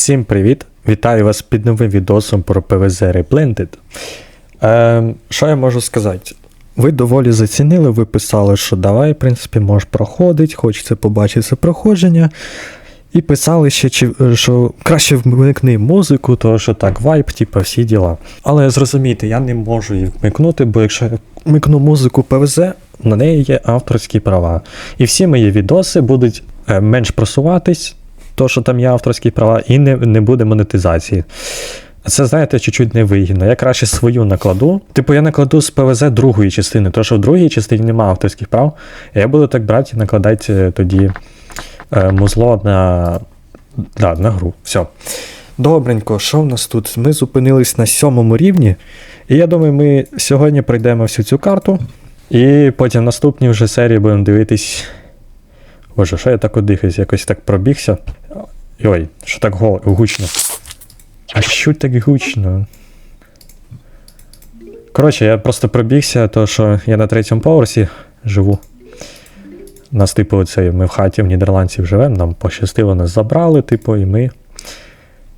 Всім привіт! Вітаю вас під новим відосом про PvZ Reblended. Е, що я можу сказати? Ви доволі зацінили, ви писали, що давай, в принципі, можеш проходити, хочеться побачити проходження. І писали ще, що краще вмикни музику, тому що так, вайп, типа, всі діла. Але зрозумійте, я не можу її вмикнути, бо якщо я вмикну музику ПВЗ, на неї є авторські права. І всі мої відоси будуть е, менш просуватись, то, що там є авторські права, і не, не буде монетизації. Це, знаєте, чуть-чуть невигідно. Я краще свою накладу. Типу, я накладу з ПВЗ другої частини, тому що в другій частині немає авторських прав. Я буду так брати і накладати е, тоді е, музло на, да, на гру. Все. Добренько, що в нас тут? Ми зупинились на сьомому рівні. І я думаю, ми сьогодні пройдемо всю цю карту. І потім в наступній вже серії будемо дивитись. Боже, що я так одихаюсь, якось так пробігся. Ой, що так гучно. А що так гучно? Коротше, я просто пробігся, то що я на третьому поверсі живу. Нас, типу, оцей, ми в хаті в Нідерландців живемо, нам пощастило, нас забрали, типу, і ми.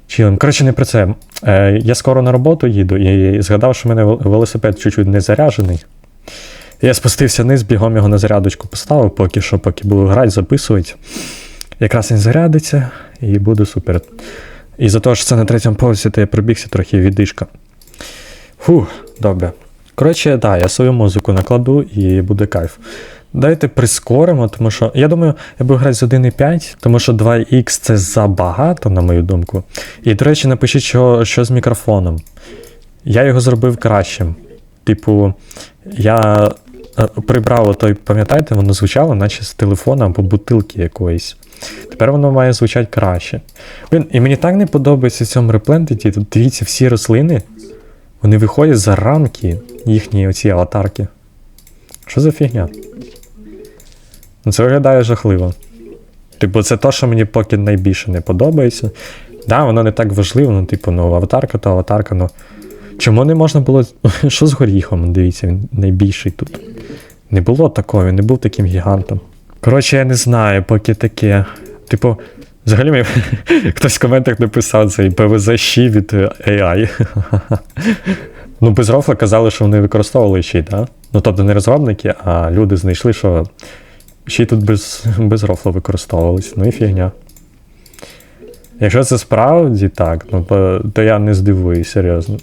Чилим. Коротше, не про це. Е, я скоро на роботу їду і згадав, що в мене велосипед чуть-чуть не заряджений. Я спустився вниз, бігом його на зарядочку поставив, поки що, поки буду грати, записувати. Якраз він зарядиться і буде супер. І за те, що це на третьому поверсі, то я пробігся трохи віддишка. Фух, добре. Коротше, да, я свою музику накладу і буде кайф. Давайте прискоримо, тому що. Я думаю, я буду грати з 1.5, тому що 2х це забагато, на мою думку. І, до речі, напишіть, що, що з мікрофоном. Я його зробив кращим. Типу, я е, прибрав той, пам'ятаєте, воно звучало, наче з телефона або бутилки якоїсь. Тепер воно має звучати краще. Блін, і мені так не подобається в цьому реплентеті. Тут дивіться, всі рослини, вони виходять за рамки їхні оці аватарки. Що за фігня? Ну, Це виглядає жахливо. Типу, це то, що мені поки найбільше не подобається. Да, воно не так важливо, ну, типу, ну, аватарка то аватарка, ну. Чому не можна було. Що з горіхом? Дивіться, він найбільший тут. Не було такого, він не був таким гігантом. Коротше, я не знаю, поки таке. Типу, взагалі мені хтось в коментах написав цей PvZ щі від е, AI. ну, без рофла казали, що вони використовували щі, так? Ну, тобто не розробники, а люди знайшли, що щі тут без, без рофла використовувались. Ну і фігня. Якщо це справді так, ну то, то я не здивуюсь, серйозно.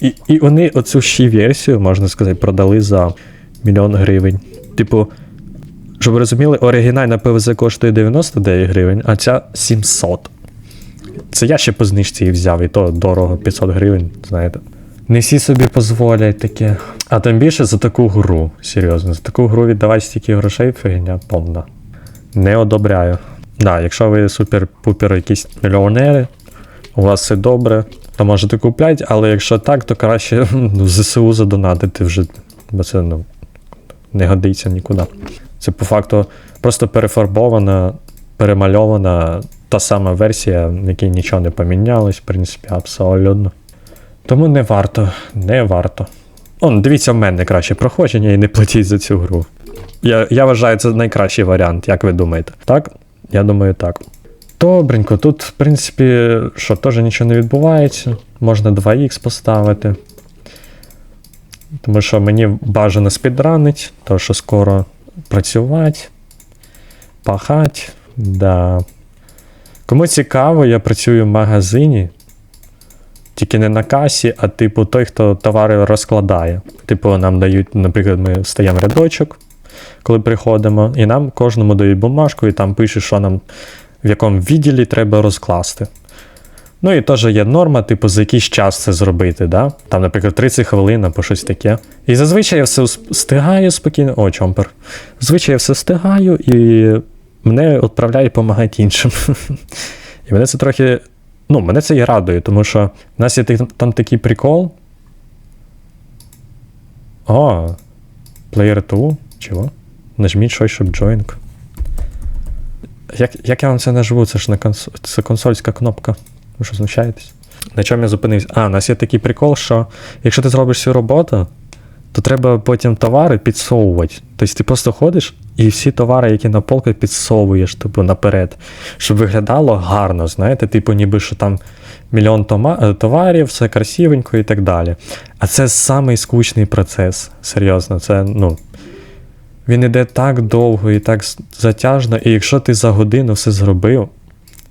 І, і вони оцю ще версію, можна сказати, продали за мільйон гривень. Типу, щоб ви розуміли, оригінальна ПВЗ коштує 99 гривень, а ця 700. Це я ще по знижці її взяв, і то дорого 500 гривень, знаєте. Не всі собі дозволять таке. А тим більше за таку гру. Серйозно, за таку гру віддавати стільки грошей, фігня повна. Не одобряю. Да, якщо ви супер-пупер якісь мільйонери, у вас все добре, то можете купляти, але якщо так, то краще ну, в ЗСУ задонатити вже, бо це ну, не годиться нікуди. Це по факту просто перефарбована, перемальована та сама версія, в якій нічого не помінялось, в принципі, абсолютно. Тому не варто, не варто. Он, дивіться в мене краще проходження і не платіть за цю гру. Я, я вважаю, це найкращий варіант, як ви думаєте? Так? Я думаю, так. Добренько, тут, в принципі, що, теж нічого не відбувається. Можна 2х поставити. Тому що мені бажано спідранить, то що скоро працювати, пахати. Да. Кому цікаво, я працюю в магазині. Тільки не на касі, а типу той, хто товари розкладає. Типу, нам дають, наприклад, ми встаємо в рядочок, коли приходимо, і нам кожному дають бумажку, і там пише, що нам в якому відділі треба розкласти. Ну і теж є норма, типу, за якийсь час це зробити, да? Там, наприклад, 30 хвилин або щось таке. І зазвичай я все встигаю спокійно. О, чомпер. Зазвичай я все встигаю і мене відправляють допомагати іншим. І мене це трохи. Ну, мене це і радує, тому що в нас є там такий прикол. О, Player 2, чого? Нажміть щось, щоб join. Як, як я вам це наживу? Це ж на конс... це консольська кнопка. Ви що знущаєтесь? На чому я зупинився? А, у нас є такий прикол, що якщо ти зробиш цю роботу, то треба потім товари підсовувати. Тобто ти просто ходиш і всі товари, які на полках підсовуєш, типу, наперед, щоб виглядало гарно, знаєте, типу, ніби що там мільйон е, товарів, все красивенько і так далі. А це самий скучний процес. Серйозно, це ну. Він іде так довго і так затяжно, і якщо ти за годину все зробив,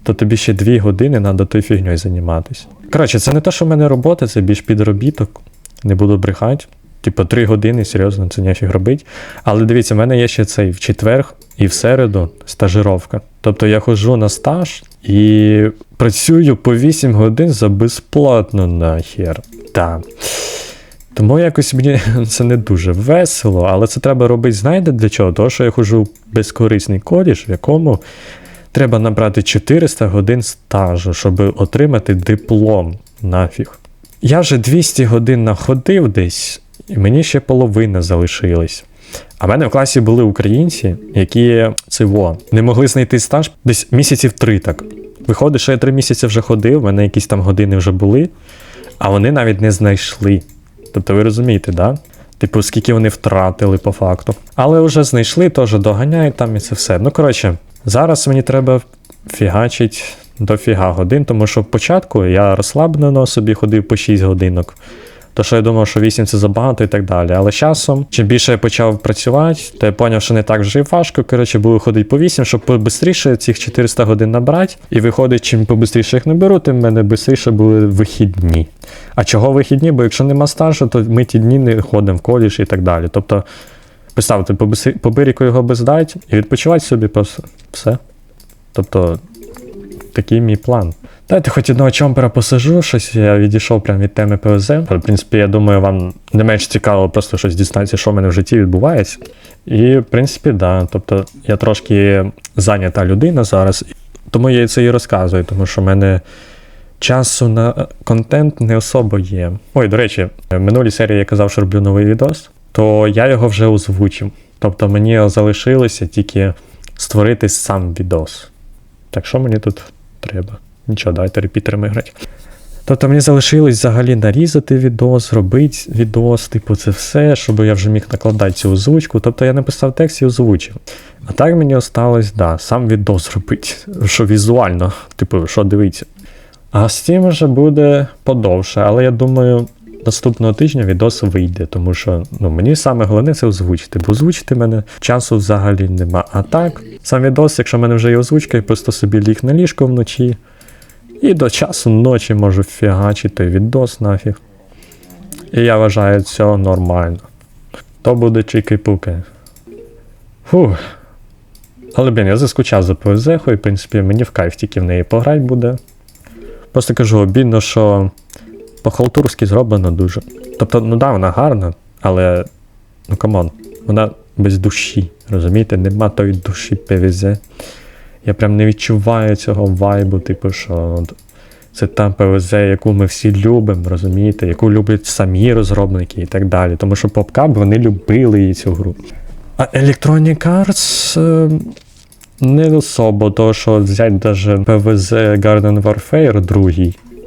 то тобі ще дві години треба той фігньою займатися. Коротше, це не те, що в мене робота, це більш підробіток. Не буду брехати. Типу, три години, серйозно, це нефіг робить. Але дивіться, в мене є ще цей в четвер і в середу стажировка. Тобто я ходжу на стаж і працюю по 8 годин за безплатно нахер. Так. Тому якось мені це не дуже весело, але це треба робити, знаєте для чого? Тому що я ходжу в безкорисний коледж, в якому треба набрати 400 годин стажу, щоб отримати диплом нафіг. Я вже 200 годин находив десь, і мені ще половина залишилась. А в мене в класі були українці, які цього не могли знайти стаж десь місяців три так. Виходить, що я три місяці вже ходив, в мене якісь там години вже були, а вони навіть не знайшли. Тобто ви розумієте, да? Типу, скільки вони втратили по факту. Але вже знайшли, теж доганяють там і це все. Ну, коротше, зараз мені треба фігачить до фіга годин, тому що в початку я розслаблено собі ходив по 6 годинок. То що я думав, що 8 це забагато і так далі. Але з часом, чим більше я почав працювати, то я зрозумів, що не так вже й важко. Коротше, буду ходити по 8, щоб побистріше цих 400 годин набрати. І виходить, чим побистріше їх наберу, тим в мене швидше були вихідні. А чого вихідні? Бо якщо нема стажу, то ми ті дні не ходимо в коледж і так далі. Тобто, поставити по, бирику його бездать і відпочивати собі все. Тобто, такий мій план. Дайте хоч одного чомпера посажу, щось я відійшов прямо від теми ПВЗ. В принципі, я думаю, вам не менш цікаво просто щось дізнатися, що в мене в житті відбувається. І, в принципі, да. Тобто, я трошки зайнята людина зараз, тому я це і розказую, тому що в мене часу на контент не особо є. Ой, до речі, в минулій серії я казав, що роблю новий відос, то я його вже озвучив. Тобто мені залишилося тільки створити сам відос. Так що мені тут треба? Нічого, давайте репітерами грати. Тобто мені залишилось взагалі нарізати відос, зробити відос, типу, це все, щоб я вже міг накладати цю озвучку. Тобто я написав текст і озвучив. А так мені осталось, да, сам відос зробити, що візуально, типу, що дивіться. А з цим вже буде подовше, але я думаю, наступного тижня відос вийде, тому що ну, мені саме головне це озвучити, бо озвучити мене часу взагалі нема. А так, сам відос, якщо в мене вже є озвучка, я просто собі ліг на ліжко вночі. І до часу ночі можу фігачити відос нафіг. І я вважаю це нормально. То буде чики-пуки. Фух. Але блін, я заскучав за повзехою, в принципі, мені в кайф тільки в неї пограти буде. Просто кажу, обідно, що по-халтурськи зроблено дуже. Тобто, ну да, вона гарна, але ну камон, вона без душі. Розумієте, нема тої душі ПВЗ. Я прям не відчуваю цього вайбу, типу, що це та ПВЗ, яку ми всі любимо, розумієте, яку люблять самі розробники і так далі. Тому що PopCap вони любили її цю гру. А Electronic Arts е, не особо, то що взяти даже ПВЗ Garden Warfare 2,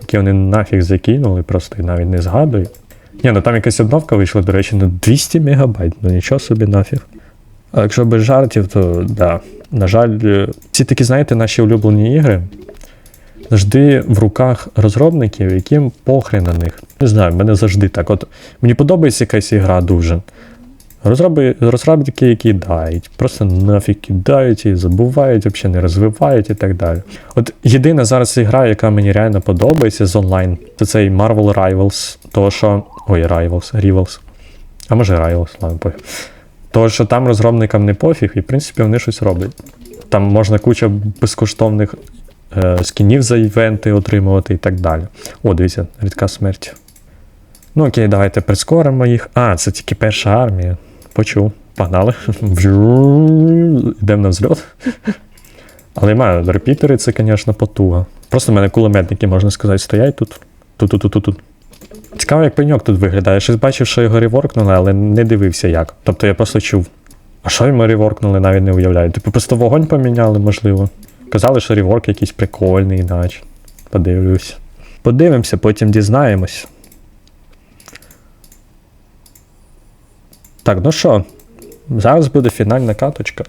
який вони нафіг закинули, просто і навіть не згадую. Ні, ну там якась обновка вийшла, до речі, на 200 мегабайт, ну нічого собі нафіг. А якщо без жартів, то да. На жаль, е, ці такі, знаєте, наші улюблені ігри завжди в руках розробників, яким похрен на них. Не знаю, мене завжди так. От мені подобається якась ігра дуже. Розробники, які кидають, просто нафіг кидають і забувають, взагалі не розвивають і так далі. От єдина зараз ігра, яка мені реально подобається з онлайн, це цей Marvel Rivals. То що. Ой, Rivals, Rivals. А може Rivals, ладно, пофіг. То, що там розробникам не пофіг, і в принципі вони щось роблять. Там можна куча безкоштовних е, скінів за івенти отримувати і так далі. О, дивіться, рідка смерть. Ну окей, давайте прискоримо їх. А, це тільки перша армія. Почув. Погнали. Йдемо на взльот. Але маю, репітери це, звісно, потуга. Просто в мене кулеметники, можна сказати, стоять тут. Тут-тут-тут-тут. Цікаво, як пеньок тут виглядає. Я щось бачив, що його реворкнули, але не дивився як. Тобто я просто чув. А що йому реворкнули, навіть не уявляю. Типу просто вогонь поміняли, можливо. Казали, що реворк якийсь прикольний, наче. Подивлюсь. Подивимося, потім дізнаємось. Так, ну що, Зараз буде фінальна каточка.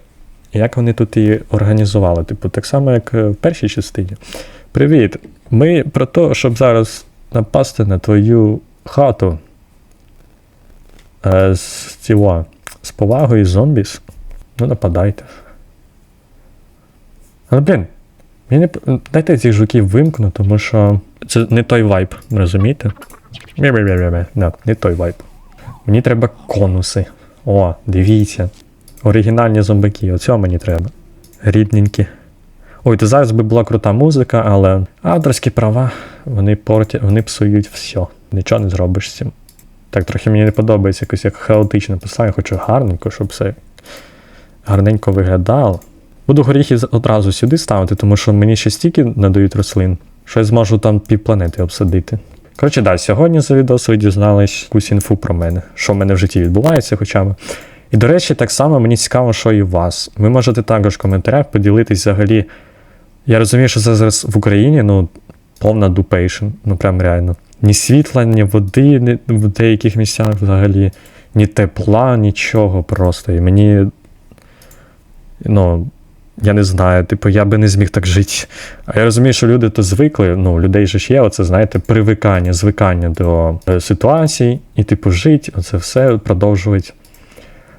Як вони тут її організували? Типу, так само, як е, в першій частині. Привіт! Ми про те, щоб зараз напасти на твою хату е, з, цього, з повагою зомбіс. Ну, нападайте. Але, блін, не... дайте цих жуків вимкну, тому що це не той вайб, розумієте? Да, не той вайб. Мені треба конуси. О, дивіться. Оригінальні зомбаки, оцього мені треба. Рідненькі. Ой, то зараз би була крута музика, але авторські права, вони портять, вони псують все. Нічого не зробиш з цим. Так трохи мені не подобається якось як хаотично писати, я хочу гарненько, щоб все гарненько виглядало. Буду горіхи одразу сюди ставити, тому що мені ще стільки надають рослин, що я зможу там півпланети обсадити. Коротше, да, сьогодні за відос ви дізнались якусь інфу про мене, що в мене в житті відбувається хоча б. І до речі, так само мені цікаво, що і вас. Ви можете також в коментарях поділитись взагалі. Я розумію, що це зараз в Україні, ну, повна дупейшн, ну прям реально. Ні світла, ні води ні, в деяких місцях взагалі, ні тепла, нічого просто. І мені. Ну, я не знаю, типу, я би не зміг так жити. А я розумію, що люди то звикли, ну, людей же ж є, оце, знаєте, привикання, звикання до е, ситуацій, і, типу, жить, оце все продовжувати.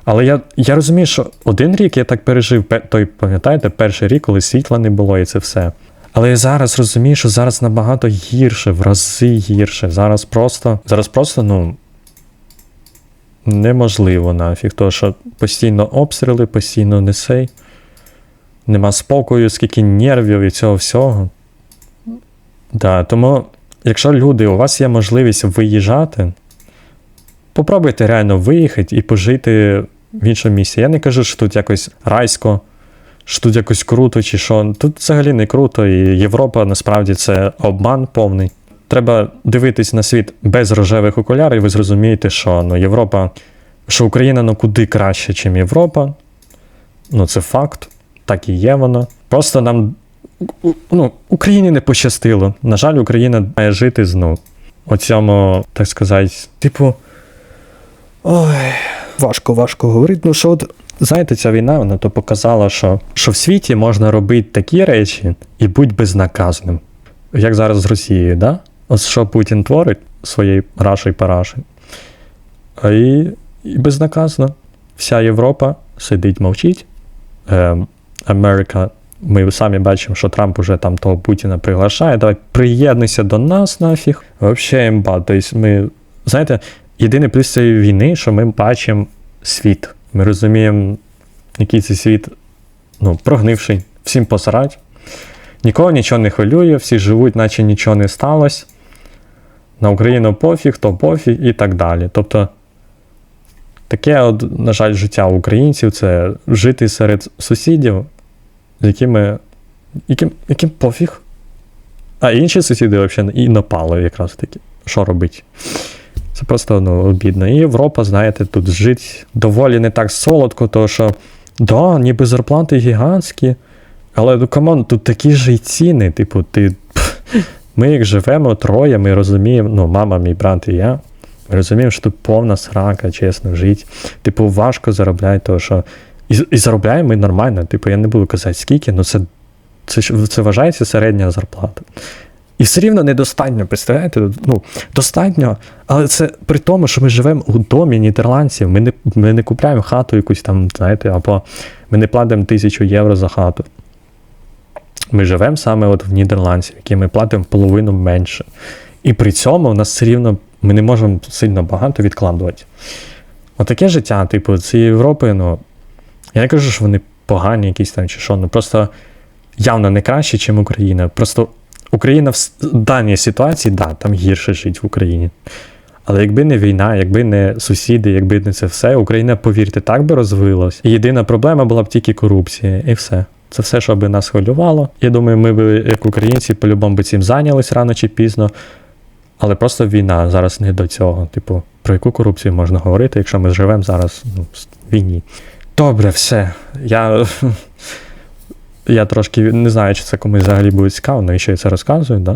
Але я, я розумію, що один рік я так пережив, той, пам'ятаєте, перший рік, коли світла не було, і це все. Але я зараз розумію, що зараз набагато гірше, в рази гірше. Зараз просто, зараз просто, ну. Неможливо нафіг, тому що постійно обстріли, постійно несей. Нема спокою, скільки нервів і цього всього. Да, тому, якщо люди, у вас є можливість виїжджати, попробуйте реально виїхати і пожити в іншому місці. Я не кажу, що тут якось райсько, що тут якось круто, чи що. Тут взагалі не круто, і Європа насправді це обман повний. Треба дивитись на світ без рожевих окулярів, і ви зрозумієте, що ну, Європа, що Україна ну куди краще, ніж Європа. Ну, це факт, так і є воно. Просто нам ну, Україні не пощастило. На жаль, Україна має жити з ну, у так сказати, типу. Ой, важко, важко говорити. Ну, що от, знаєте, ця війна вона то показала, що, що в світі можна робити такі речі і бути безнаказним. Як зараз з Росією, да? Ось що Путін творить своєю рашою парашею. А і, і безнаказно. Вся Європа сидить, мовчить. Ем, Америка, ми самі бачимо, що Трамп уже там того Путіна приглашає. Давай приєднуйся до нас нафіг. Взагалі імба. Тобто ми, знаєте, єдиний плюс цієї війни, що ми бачимо світ. Ми розуміємо, який це світ ну, прогнивший, всім посрать. Нікого нічого не хвилює, всі живуть, наче нічого не сталося. На Україну пофіг, то пофіг і так далі. Тобто, таке, от, на жаль, життя українців це жити серед сусідів, з якими, яким, яким пофіг. А інші сусіди взагалі і напали якраз таки. Що робити? Це просто ну, обідно. І Європа, знаєте, тут жить доволі не так солодко, тому що, да, ніби зарплати гігантські, але ну камон, тут такі ж і ціни. Типу, ти. пф, Ми як живемо троє, ми розуміємо, ну, мама, мій брат і я. Ми розуміємо, що тут повна срака, чесно, жить. Типу, важко заробляти, тому що. І, і заробляємо ми нормально. Типу, я не буду казати скільки, ну це, це, це вважається середня зарплата. І все рівно недостатньо, представляєте? Ну, достатньо, але це при тому, що ми живемо у домі нідерландців. Ми не, ми не купляємо хату якусь там, знаєте, або ми не платимо тисячу євро за хату. Ми живемо саме от в Нідерландці, в якій ми платимо половину менше. І при цьому у нас все рівно ми не можемо сильно багато відкладувати. Отаке життя, типу, цієї Європи, ну, я не кажу, що вони погані якісь там чи що, ну просто явно не краще, ніж Україна. Просто Україна в даній ситуації, да, там гірше жить в Україні. Але якби не війна, якби не сусіди, якби не це все, Україна, повірте, так би розвилась. І єдина проблема була б тільки корупція, і все. Це все, що би нас хвилювало. Я думаю, ми б, як українці, по-любому би цим зайнялись рано чи пізно. Але просто війна зараз не до цього. Типу, про яку корупцію можна говорити, якщо ми живемо зараз ну, в війні. Добре, все. Я, я трошки не знаю, чи це комусь взагалі буде цікаво, навіщо я це розказую, да?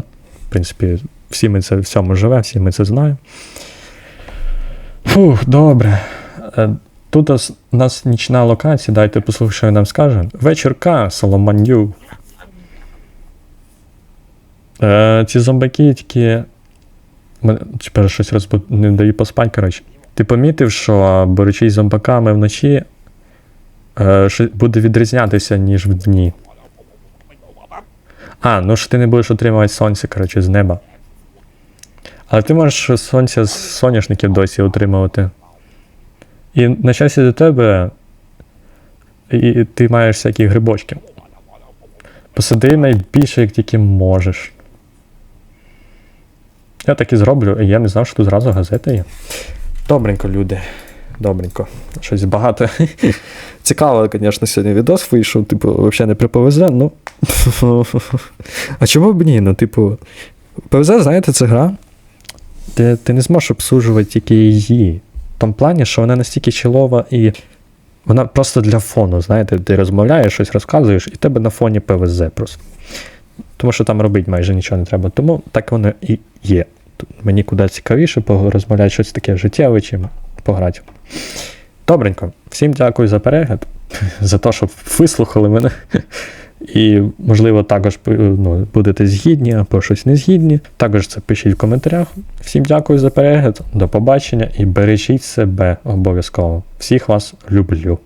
В принципі, всі ми це в цьому живемо, всі ми це знаємо. Фух, добре. Е, Тут у нас нічна локація, дайте послухай, що він нам скаже. Вечірка, Соломаню. Е, ці зомбаки тільки. Тепер щось розбу... не даю поспати, коротше. Ти помітив, що борючись з зомбаками вночі, буде відрізнятися, ніж вдні. А, ну що ти не будеш отримувати сонце, коротше, з неба. Але ти можеш сонця з соняшників досі отримувати. І на щастя до тебе, і ти маєш всякі грибочки. Посади найбільше, як тільки можеш. Я так і зроблю, і я не знав, що тут зразу газета є. Добренько, люди. Добренько. Щось багато. Цікаво, звісно, сьогодні відос вийшов, типу, взагалі не при ПВЗ, ну. а чому б ні? Ну, типу, ПВЗ, знаєте, це гра, де ти не зможеш обслужувати тільки її. В тому плані, що вона настільки чолова і вона просто для фону, знаєте, ти розмовляєш, щось розказуєш, і тебе на фоні ПВЗ просто. Тому що там робити майже нічого не треба. Тому так воно і є. Мені куди цікавіше порозмовляти щось таке життєве, чим пограти. Добренько. Всім дякую за перегляд, за те, що вислухали мене. І, можливо, також ну, будете згідні або щось не згідні. Також це пишіть в коментарях. Всім дякую за перегляд, до побачення і бережіть себе обов'язково. Всіх вас люблю.